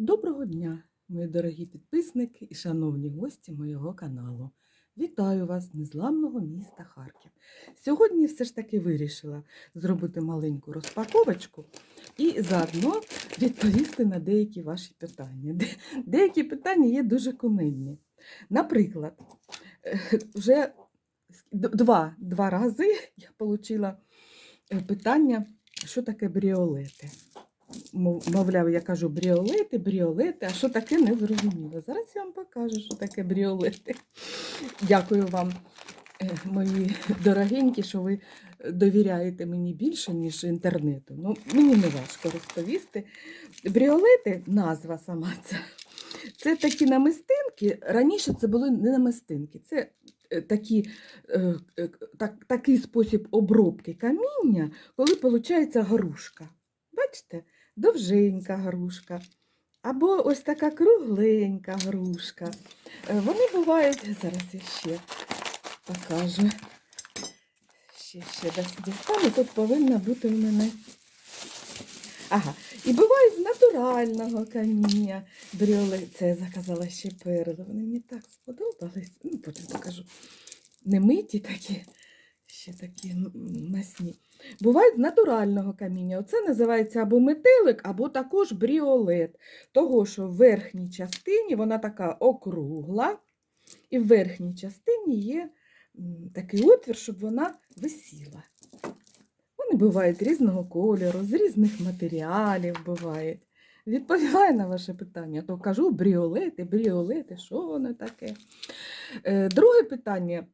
Доброго дня, мої дорогі підписники і шановні гості моєго каналу. Вітаю вас з незламного міста Харків. Сьогодні все ж таки вирішила зробити маленьку розпаковочку і заодно відповісти на деякі ваші питання. Де- Деякі питання є дуже кумедні. Наприклад, е, вже два, два рази я отримала питання, що таке бріолети. Мов- Мовляв, я кажу бріолети, бріолети, а що таке не зрозуміло. Зараз я вам покажу, що таке бріолети. Дякую вам, е, мої дорогенькі, що ви довіряєте мені більше, ніж інтернету. Ну, мені не важко розповісти. Бріолети, назва сама ця. Це такі намистинки. Раніше це були не намистинки, це е, такі, е, так, такий спосіб обробки каміння, коли виходить грушка. Бачите, довженька грушка. Або ось така кругленька грушка. Е, Вони бувають, зараз я ще покажу. Ще, ще дістану, тут повинна бути в мене. Ага, і бувають з натурального каміння. Бріоли, це я заказала ще перли. Вони мені так сподобались. Ну, потім покажу. Не миті такі, ще такі масні. Бувають з натурального каміння. Оце називається або метелик, або також бріолет. Того, що в верхній частині вона така округла, і в верхній частині є такий отвір, щоб вона висіла. Вони бувають різного кольору, з різних матеріалів бувають. Відповідаю на ваше питання, то кажу бріолети, бріолети, що воно таке. Е, Друге питання.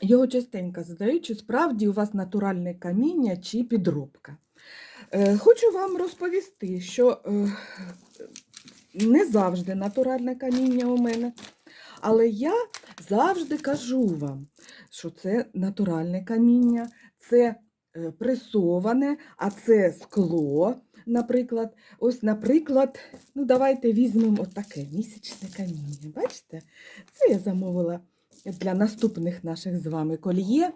Його частенько задають, чи справді у вас натуральне каміння чи підробка. Е, Хочу вам розповісти, що е, не завжди натуральне каміння у мене, але я завжди кажу вам, що це натуральне каміння, це е, пресоване, а це скло. Наприклад, ось, наприклад, ну давайте візьмемо отаке місячне каміння. Бачите? Це я замовила для наступних наших з вами кольє.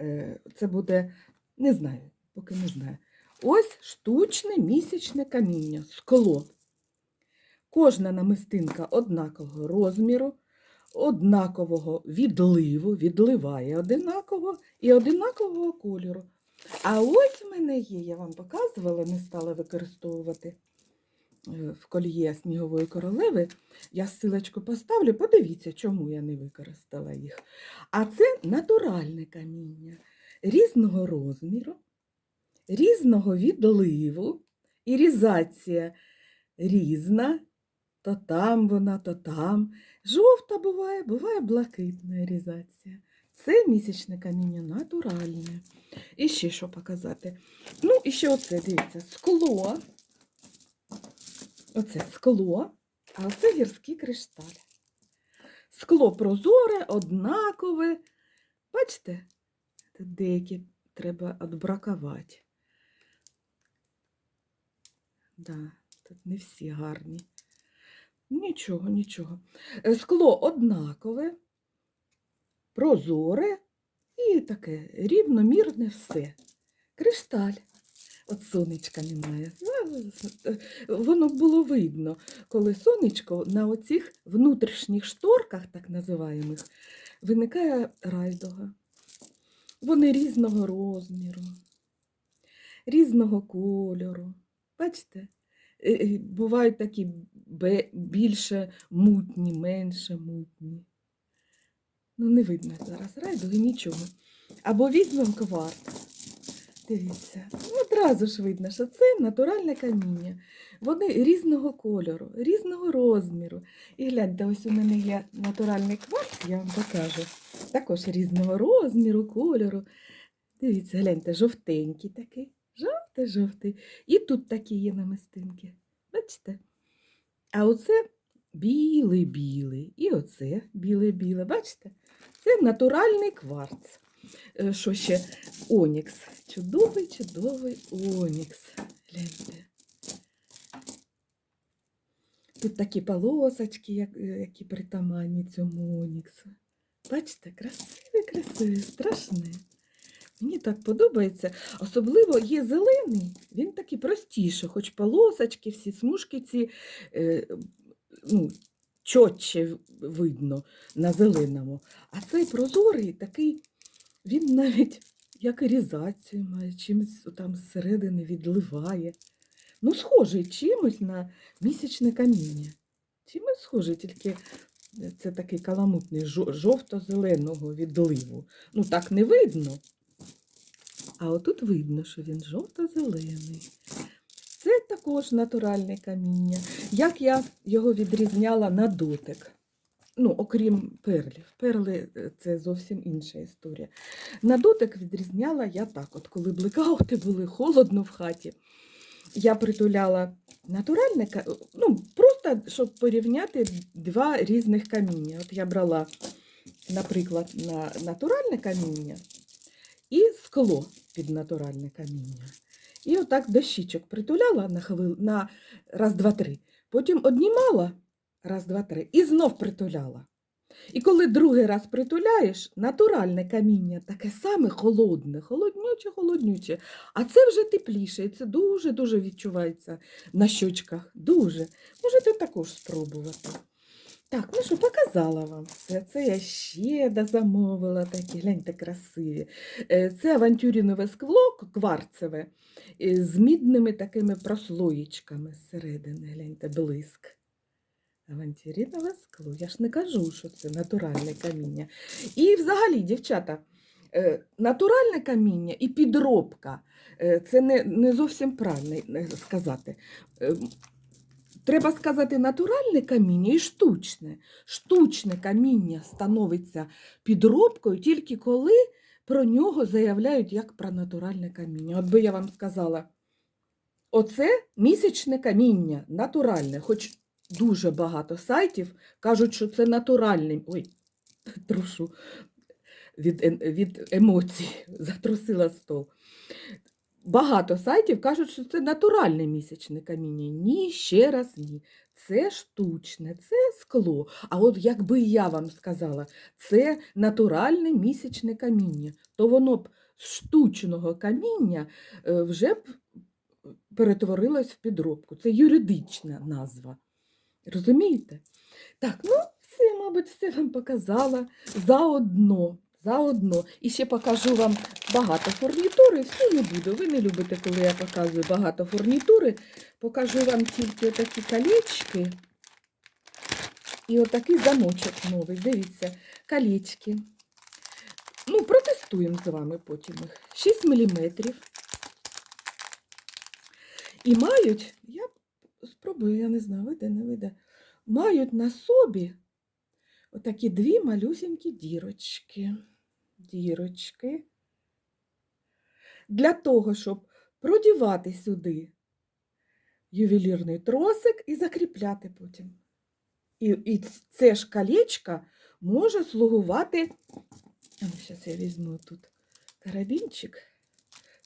Е, Це буде, не знаю, поки не знаю. Ось штучне місячне каміння, скло. Кожна намистинка однакового розміру, однакового відливу, відливає одинаково і одинакового кольору. А ось в мене є, я вам показувала, не стала використовувати в кольє снігової королеви. Я силочку поставлю, подивіться, чому я не використала їх. А це натуральне каміння різного розміру, різного відливу, і різація різна, то там вона, то там. Жовта буває, буває блакитна різація. Це місячне каміння натуральне. І ще що показати. Ну, і ще оце, дивіться, скло. Оце скло, а оце гірський кришталь. Скло прозоре, однакове. Бачите, деякі треба відбракувати. Да, тут не всі гарні. Нічого, нічого. Е, Скло однакове, прозоре і таке рівномірне все. Кришталь. От сонечка немає. Воно було видно, коли сонечко на оцих внутрішніх шторках, так називаємих, виникає райдуга. Вони різного розміру, різного кольору. Бачите? Е, е, Бувають такі більше мутні, менше мутні. Ну, не видно зараз райдуги, нічого. Або візьмемо кварц. Дивіться, ну, одразу ж видно, що це натуральне каміння. Вони різного кольору, різного розміру. І гляньте, ось у мене є натуральний кварц, я вам покажу. Також різного розміру, кольору. Дивіться, гляньте, жовтенький такий. Жовтий-жовтий. І тут такі є намистинки. Бачите? А оце білий-білий. І оце біле-біле. Бачите? Це натуральний кварц. Е, Що ще? Онікс. Чудовий, чудовий онікс. Гляньте. Тут такі полосочки, е, які притаманні цьому оніксу. Бачите, красиве, красиве, страшне. Мені так подобається. Особливо є зелений, він такий простіший, хоч полосочки, всі смужки ці е, ну, чотче видно на зеленому. А цей прозорий такий, він навіть як ірізацію має, чимось там зсередини відливає. Ну, схожий чимось на місячне каміння. Чимось схожий, тільки це такий каламутний жовто-зеленого відливу. Ну, так не видно. А отут видно, що він жовто-зелений. Це також натуральне каміння. Як я його відрізняла на дотик. Ну, окрім перлів. Перли е, це зовсім інша історія. На дотик відрізняла я так, от коли блекаути були холодно в хаті. Я притуляла натуральне, ну, просто щоб порівняти два різних каміння. От я брала, наприклад, на натуральне каміння і скло під натуральне каміння. І отак до щічок притуляла на, хвил... на раз, два, три. Потім однімала раз, два, три, і знов притуляла. І коли другий раз притуляєш, натуральне каміння таке саме холодне, холоднюче, холоднюче. А це вже тепліше, і це дуже-дуже відчувається на щочках. Дуже. Можете також спробувати. Так, ну що, показала вам все. Це я ще дозамовила такі, гляньте, красиві. Е, Це авантюрінове скло кварцеве е, з мідними такими прослоєчками зсередини. Гляньте, блиск. Авантюрінове скло. Я ж не кажу, що це натуральне каміння. І взагалі, дівчата, е, натуральне каміння і підробка е, це не, не зовсім правильно е, сказати. Треба сказати натуральне каміння і штучне. Штучне каміння становиться підробкою тільки коли про нього заявляють як про натуральне каміння. От би я вам сказала, оце місячне каміння, натуральне, хоч дуже багато сайтів кажуть, що це натуральне. Ой, трушу від, від емоцій, затрусила стол. Багато сайтів кажуть, що це натуральне місячне каміння. Ні, ще раз ні. Це штучне, це скло. А от якби я вам сказала, це натуральне місячне каміння, то воно б з штучного каміння е, вже б перетворилось в підробку. Це юридична назва. Розумієте? Так, ну все, мабуть, все вам показала заодно. Заодно. І ще покажу вам багато фурнітури. Всю не буду. Ви не любите, коли я показую багато фурнітури. Покажу вам тільки такі колечки і отакий замочок новий. Дивіться, колечки. Ну, протестуємо з вами потім їх. 6 мм. І мають, я спробую, я не знаю, вийде, не вийде. Мають на собі отакі дві малюсенькі дірочки. Дірочки. Для того, щоб продівати сюди ювелірний тросик і закріпляти потім. І, і це ж колечко може слугувати. Зараз я візьму тут карабінчик.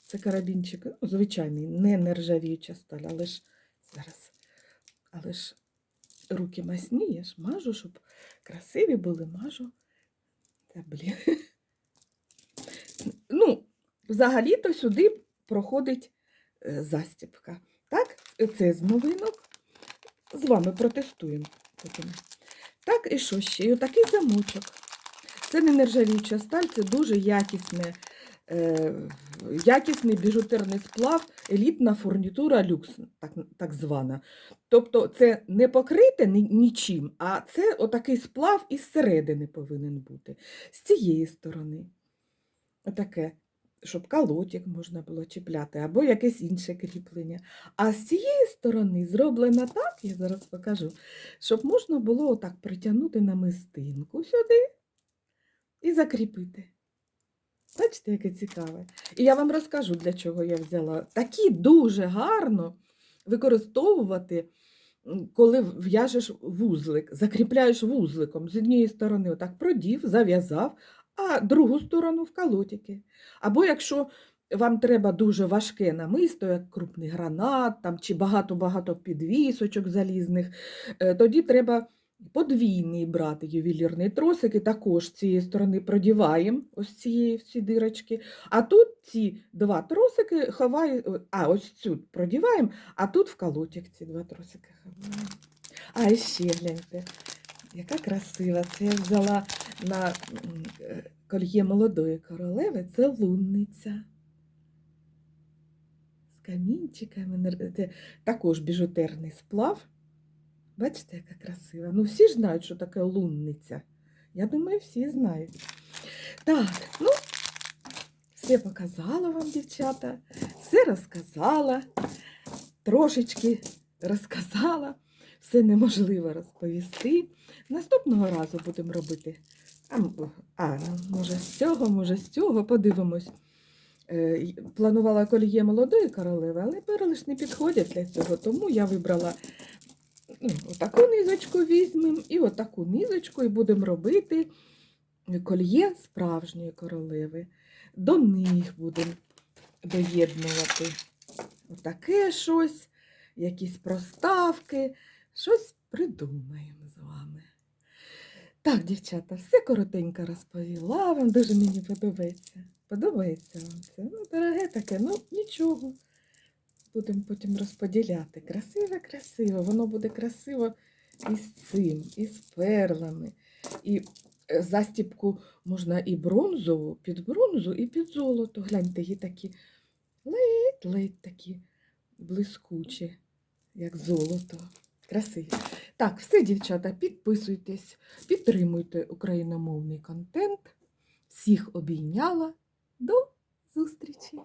Це карабінчик ну, звичайний, не нержавіюча сталь, але ж зараз, але ж руки масні, я ж мажу, щоб красиві були, мажу. Та блін. Ну, взагалі-то сюди проходить е, застібка. Так, це з новинок. З вами протестуємо. Так, і що ще? І отакий замочок. Це не нержавіюча сталь, це дуже якісне, якісний біжутерний сплав, елітна фурнітура люкс, так, так звана. Тобто це не покрите нічим, а це отакий сплав із середини повинен бути. З цієї сторони. Отаке, щоб колотик можна було чіпляти, або якесь інше кріплення. А з цієї сторони зроблено так, я зараз покажу, щоб можна було отак притягнути намистинку сюди і закріпити. Бачите, яке цікаве. І я вам розкажу, для чого я взяла. Такі дуже гарно використовувати, коли в'яжеш вузлик, закріпляєш вузликом з однієї сторони, отак продів, зав'язав, а другу сторону в колотики. Або якщо вам треба дуже важке намисто, як крупний гранат там, чи багато-багато підвісочок залізних, е, тоді треба подвійний брати ювелірний тросик, і також з цієї сторони продіваємо ось цієї всі дирочки. А тут ці два тросики ховаю, а ось цю продіваємо, а тут в колотик ці два тросики ховаємо. А ще гляньте, яка красива. Це я взяла на е, кольє молодої королеви, це лунниця. З камінчиками, також біжутерний сплав. Бачите, яка красива. Ну, всі ж знають, що таке лунниця. Я думаю, всі знають. Так, ну, все показала вам, дівчата, все розказала, трошечки розказала, все неможливо розповісти. Наступного разу будемо робити. А, а може, з цього, може, з цього, подивимось. Е, Планувала коліє молодої королеви, але перелиш не підходять для цього, тому я вибрала ну, отаку низочку візьмемо і отаку низочку, і будемо робити кольє справжньої королеви. До них будемо доєднувати отаке щось, якісь проставки, щось придумаємо з вами. Так, дівчата, все коротенько розповіла вам, дуже мені подобається. Подобається вам це? Ну, дороге таке, ну нічого. Будемо потім розподіляти. Красиве, красиво. Воно буде красиво і з цим, і з перлами. І е, застіпку можна і бронзову, під бронзу, і під золото. Гляньте, її такі ледь-ледь такі блискучі, як золото. Красиві. Так, все, дівчата, підписуйтесь, підтримуйте україномовний контент. Всіх обійняла. До зустрічі!